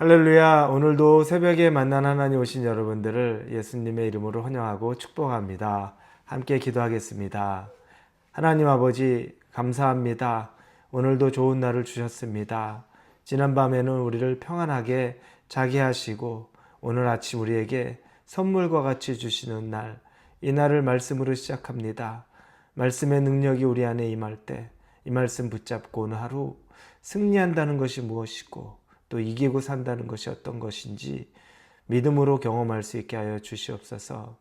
할렐루야. 오늘도 새벽에 만난 하나님 오신 여러분들을 예수님의 이름으로 환영하고 축복합니다. 함께 기도하겠습니다. 하나님 아버지, 감사합니다. 오늘도 좋은 날을 주셨습니다. 지난밤에는 우리를 평안하게 자게 하시고 오늘 아침 우리에게 선물과 같이 주시는 날, 이 날을 말씀으로 시작합니다. 말씀의 능력이 우리 안에 임할 때, 이 말씀 붙잡고 오늘 하루 승리한다는 것이 무엇이고, 또 이기고 산다는 것이 어떤 것인지 믿음으로 경험할 수 있게 하여 주시옵소서.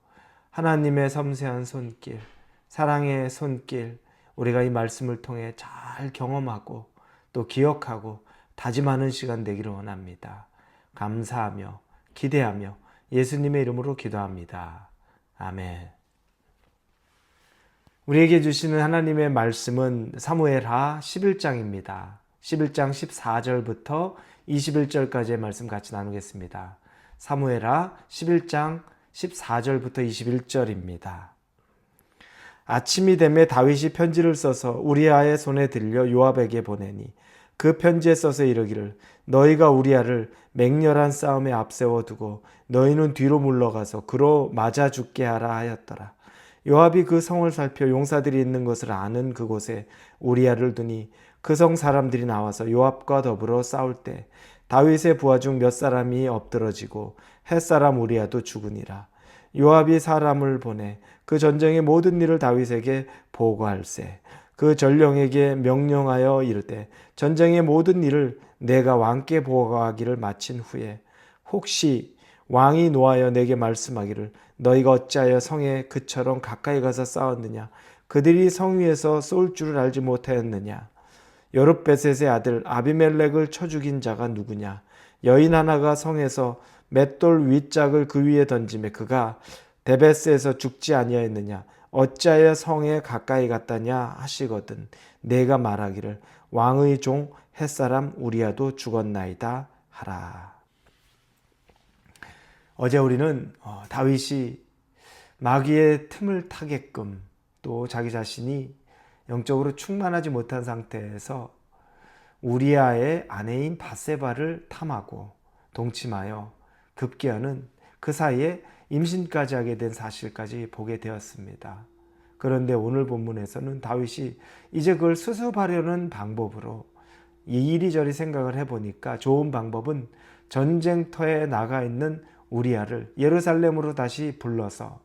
하나님의 섬세한 손길, 사랑의 손길, 우리가 이 말씀을 통해 잘 경험하고 또 기억하고 다짐하는 시간 되기를 원합니다. 감사하며 기대하며 예수님의 이름으로 기도합니다. 아멘. 우리에게 주시는 하나님의 말씀은 사무엘하 11장입니다. 11장 14절부터 21절까지의 말씀 같이 나누겠습니다. 사무엘하 11장 14절부터 21절입니다. 아침이 되매 다윗이 편지를 써서 우리아의 손에 들려 요압에게 보내니 그 편지에 써서 이르기를 너희가 우리아를 맹렬한 싸움에 앞세워 두고 너희는 뒤로 물러가서 그로 맞아 죽게 하라 하였더라. 요압이 그 성을 살펴 용사들이 있는 것을 아는 그곳에 우리아를 두니 그 성 사람들이 나와서 요압과 더불어 싸울 때 다윗의 부하 중 몇 사람이 엎드러지고 햇사람 우리아도 죽으니라. 요압이 사람을 보내 그 전쟁의 모든 일을 다윗에게 보고할세. 그 전령에게 명령하여 이르되 전쟁의 모든 일을 내가 왕께 보고하기를 마친 후에 혹시 왕이 노하여 내게 말씀하기를 너희가 어찌하여 성에 그처럼 가까이 가서 싸웠느냐? 그들이 성 위에서 쏠 줄을 알지 못하였느냐? 여룻베셋의 아들 아비멜렉을 쳐 죽인 자가 누구냐? 여인 하나가 성에서 맷돌 윗짝을 그 위에 던짐에 그가 데베스에서 죽지 아니하였느냐? 어찌하여 성에 가까이 갔다냐? 하시거든. 내가 말하기를 왕의 종 햇사람 우리아도 죽었나이다 하라. 어제 우리는 어, 다윗이 마귀의 틈을 타게끔 또 자기 자신이 영적으로 충만하지 못한 상태에서 우리아의 아내인 바세바를 탐하고 동침하여 급기야는 그 사이에 임신까지 하게 된 사실까지 보게 되었습니다. 그런데 오늘 본문에서는 다윗이 이제 그걸 수습하려는 방법으로 이리저리 생각을 해보니까 좋은 방법은 전쟁터에 나가 있는 우리아를 예루살렘으로 다시 불러서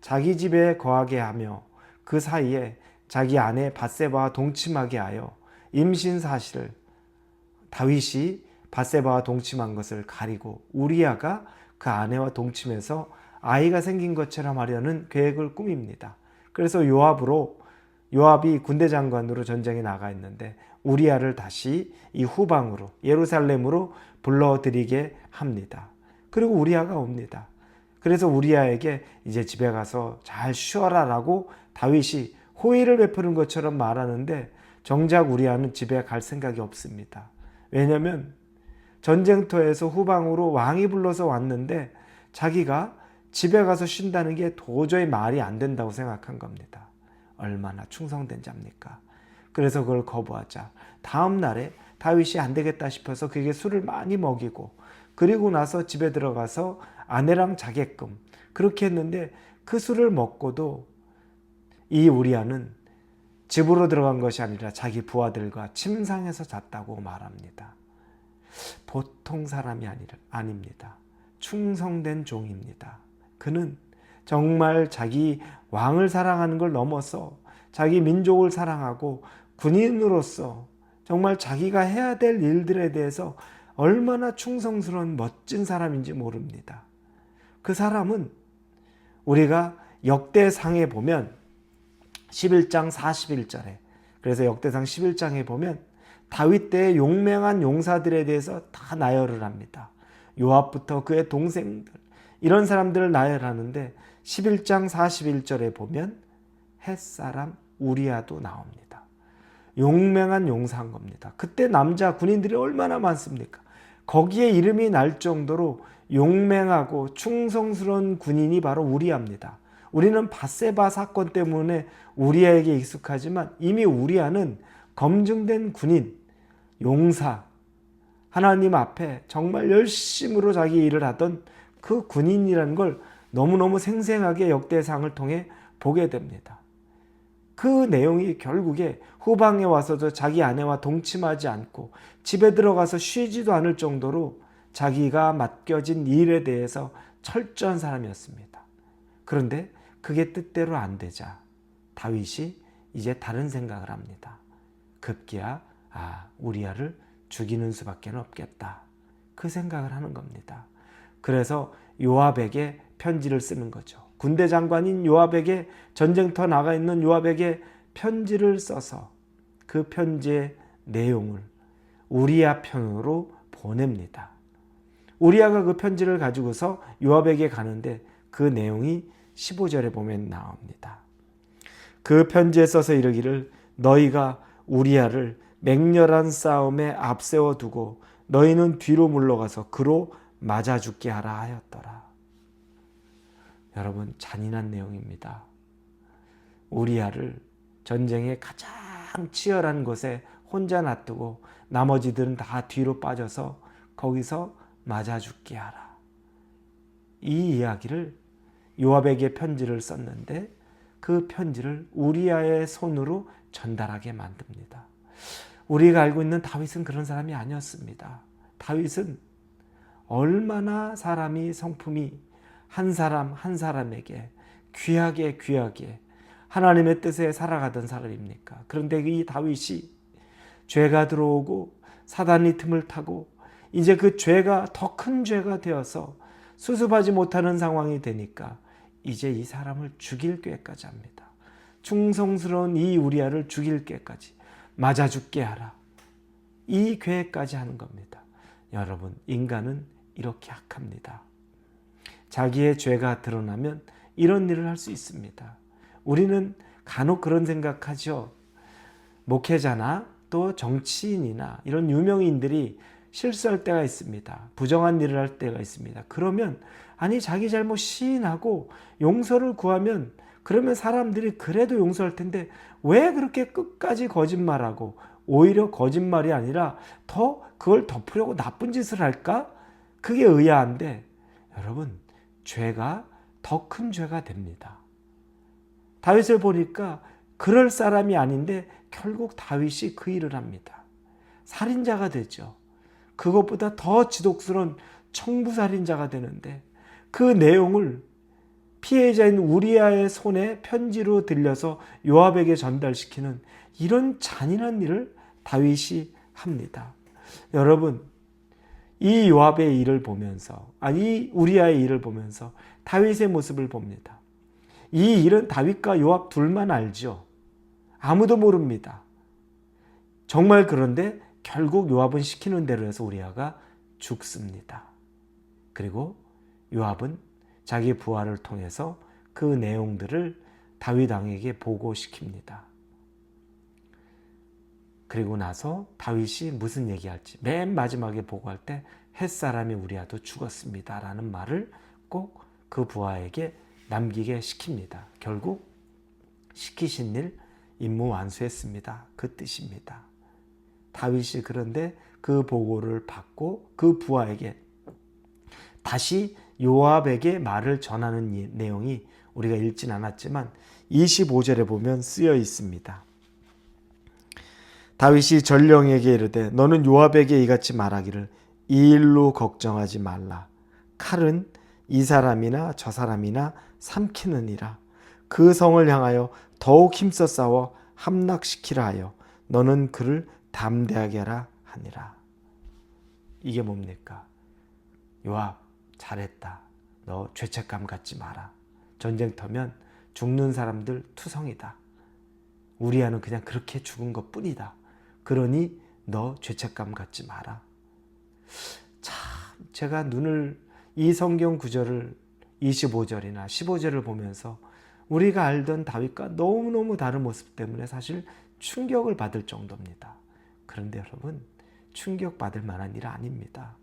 자기 집에 거하게 하며 그 사이에 자기 아내 바세바와 동침하게 하여 임신 사실을 다윗이 바세바와 동침한 것을 가리고 우리아가 그 아내와 동침해서 아이가 생긴 것처럼 하려는 계획을 꾸밉니다. 그래서 요압으로 요압이 군대 장관으로 전쟁에 나가 있는데 우리아를 다시 이 후방으로 예루살렘으로 불러들이게 합니다. 그리고 우리아가 옵니다. 그래서 우리아에게 이제 집에 가서 잘 쉬어라라고 다윗이 호의를 베푸는 것처럼 말하는데 정작 우리아는 집에 갈 생각이 없습니다. 왜냐하면 전쟁터에서 후방으로 왕이 불러서 왔는데 자기가 집에 가서 쉰다는 게 도저히 말이 안 된다고 생각한 겁니다. 얼마나 충성된 자입니까? 그래서 그걸 거부하자. 다음 날에 다윗이 안 되겠다 싶어서 그에게 술을 많이 먹이고 그리고 나서 집에 들어가서 아내랑 자게끔 그렇게 했는데 그 술을 먹고도 이 우리아는 집으로 들어간 것이 아니라 자기 부하들과 침상에서 잤다고 말합니다. 보통 사람이 아니라, 아닙니다. 충성된 종입니다. 그는 정말 자기 왕을 사랑하는 걸 넘어서 자기 민족을 사랑하고 군인으로서 정말 자기가 해야 될 일들에 대해서 얼마나 충성스러운 멋진 사람인지 모릅니다. 그 사람은 우리가 역대상에 보면 11장 41절에 그래서 역대상 11장에 보면 다윗 때의 용맹한 용사들에 대해서 다 나열을 합니다. 요압부터 그의 동생들 이런 사람들을 나열하는데 11장 41절에 보면 햇사람 우리아도 나옵니다. 용맹한 용사인 겁니다. 그때 남자 군인들이 얼마나 많습니까? 거기에 이름이 날 정도로 용맹하고 충성스러운 군인이 바로 우리아입니다. 우리는 바세바 사건 때문에 우리아에게 익숙하지만 이미 우리아는 검증된 군인, 용사, 하나님 앞에 정말 열심으로 자기 일을 하던 그 군인이라는 걸 너무너무 생생하게 역대상을 통해 보게 됩니다. 그 내용이 결국에 후방에 와서도 자기 아내와 동침하지 않고 집에 들어가서 쉬지도 않을 정도로 자기가 맡겨진 일에 대해서 철저한 사람이었습니다. 그런데 그게 뜻대로 안 되자 다윗이 이제 다른 생각을 합니다. 급기야 아 우리아를 죽이는 수밖에 없겠다. 그 생각을 하는 겁니다. 그래서 요압에게 편지를 쓰는 거죠. 군대 장관인 요압에게 전쟁터 나가 있는 요압에게 편지를 써서 그 편지의 내용을 우리아 편으로 보냅니다. 우리아가 그 편지를 가지고서 요압에게 가는데 그 내용이 15절에 보면 나옵니다. 그 편지에 써서 이르기를 너희가 우리아를 맹렬한 싸움에 앞세워 두고 너희는 뒤로 물러가서 그로 맞아 죽게 하라 하였더라. 여러분 잔인한 내용입니다. 우리아를 전쟁의 가장 치열한 곳에 혼자 놔두고 나머지들은 다 뒤로 빠져서 거기서 맞아 죽게 하라. 이 이야기를 요압에게 편지를 썼는데 그 편지를 우리아의 손으로 전달하게 만듭니다. 우리가 알고 있는 다윗은 그런 사람이 아니었습니다. 다윗은 얼마나 사람이 성품이 한 사람 한 사람에게 귀하게 귀하게 하나님의 뜻에 살아가던 사람입니까? 그런데 이 다윗이 죄가 들어오고 사단이 틈을 타고 이제 그 죄가 더 큰 죄가 되어서 수습하지 못하는 상황이 되니까 이제 이 사람을 죽일 꾀까지 합니다. 충성스러운 이 우리아를 죽일 꾀까지 맞아 죽게 하라. 이 계획까지 하는 겁니다. 여러분, 인간은 이렇게 악합니다. 자기의 죄가 드러나면 이런 일을 할 수 있습니다. 우리는 간혹 그런 생각하죠. 목회자나 또 정치인이나 이런 유명인들이 실수할 때가 있습니다. 부정한 일을 할 때가 있습니다. 그러면 아니 자기 잘못 시인하고 용서를 구하면 그러면 사람들이 그래도 용서할 텐데 왜 그렇게 끝까지 거짓말하고 오히려 거짓말이 아니라 더 그걸 덮으려고 나쁜 짓을 할까? 그게 의아한데 여러분 죄가 더 큰 죄가 됩니다. 다윗을 보니까 그럴 사람이 아닌데 결국 다윗이 그 일을 합니다. 살인자가 되죠. 그것보다 더 지독스러운 청부살인자가 되는데 그 내용을 피해자인 우리아의 손에 편지로 들려서 요압에게 전달시키는 이런 잔인한 일을 다윗이 합니다. 여러분, 이 요압의 일을 보면서, 아니, 우리아의 일을 보면서 다윗의 모습을 봅니다. 이 일은 다윗과 요압 둘만 알죠. 아무도 모릅니다. 정말 그런데 결국 요압은 시키는 대로 해서 우리아가 죽습니다. 그리고 요압은 자기 부하를 통해서 그 내용들을 다윗 왕에게 보고시킵니다. 그리고 나서 다윗이 무슨 얘기할지 맨 마지막에 보고할 때 햇사람이 우리아도 죽었습니다 라는 말을 꼭 그 부하에게 남기게 시킵니다. 결국 시키신 일 임무 완수했습니다. 그 뜻입니다. 다윗이 그런데 그 보고를 받고 그 부하에게 다시 요압에게 말을 전하는 내용이 우리가 읽진 않았지만 25절에 보면 쓰여 있습니다. 다윗이 전령에게 이르되 너는 요압에게 이같이 말하기를 이 일로 걱정하지 말라. 칼은 이 사람이나 저 사람이나 삼키느니라. 그 성을 향하여 더욱 힘써 싸워 함락시키라 하여 너는 그를 담대하게 하라 하니라. 이게 뭡니까? 요압 잘했다. 너 죄책감 갖지 마라. 전쟁터면 죽는 사람들 투성이다. 우리아는 그냥 그렇게 죽은 것 뿐이다. 그러니 너 죄책감 갖지 마라. 참, 제가 눈을 이 성경 구절을 25절이나 15절을 보면서 우리가 알던 다윗과 너무너무 다른 모습 때문에 사실 충격을 받을 정도입니다. 그런데 여러분, 충격받을 만한 일 아닙니다.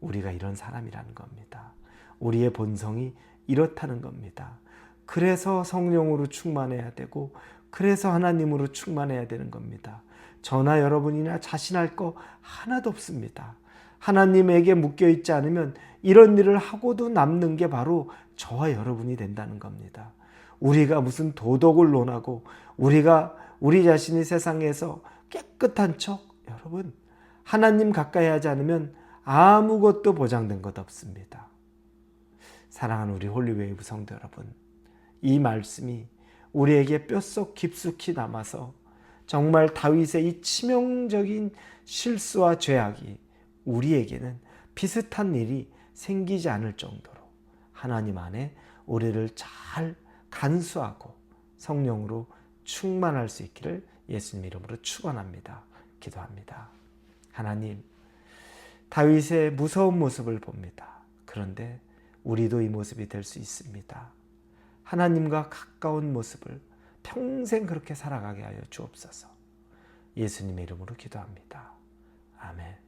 우리가 이런 사람이라는 겁니다. 우리의 본성이 이렇다는 겁니다. 그래서 성령으로 충만해야 되고, 그래서 하나님으로 충만해야 되는 겁니다. 저나 여러분이나 자신할 거 하나도 없습니다. 하나님에게 묶여 있지 않으면 이런 일을 하고도 남는 게 바로 저와 여러분이 된다는 겁니다. 우리가 무슨 도덕을 논하고 우리가 우리 자신이 세상에서 깨끗한 척 여러분 하나님 가까이 하지 않으면 아무것도 보장된 것 없습니다. 사랑하는 우리 홀리웨이브 성도 여러분, 이 말씀이 우리에게 뼛속 깊숙이 남아서 정말 다윗의 이 치명적인 실수와 죄악이 우리에게는 비슷한 일이 생기지 않을 정도로 하나님 안에 우리를 잘 간수하고 성령으로 충만할 수 있기를 예수님 이름으로 축원합니다. 기도합니다. 하나님, 다윗의 무서운 모습을 봅니다. 그런데 우리도 이 모습이 될 수 있습니다. 하나님과 가까운 모습을 평생 그렇게 살아가게 하여 주옵소서. 예수님의 이름으로 기도합니다. 아멘.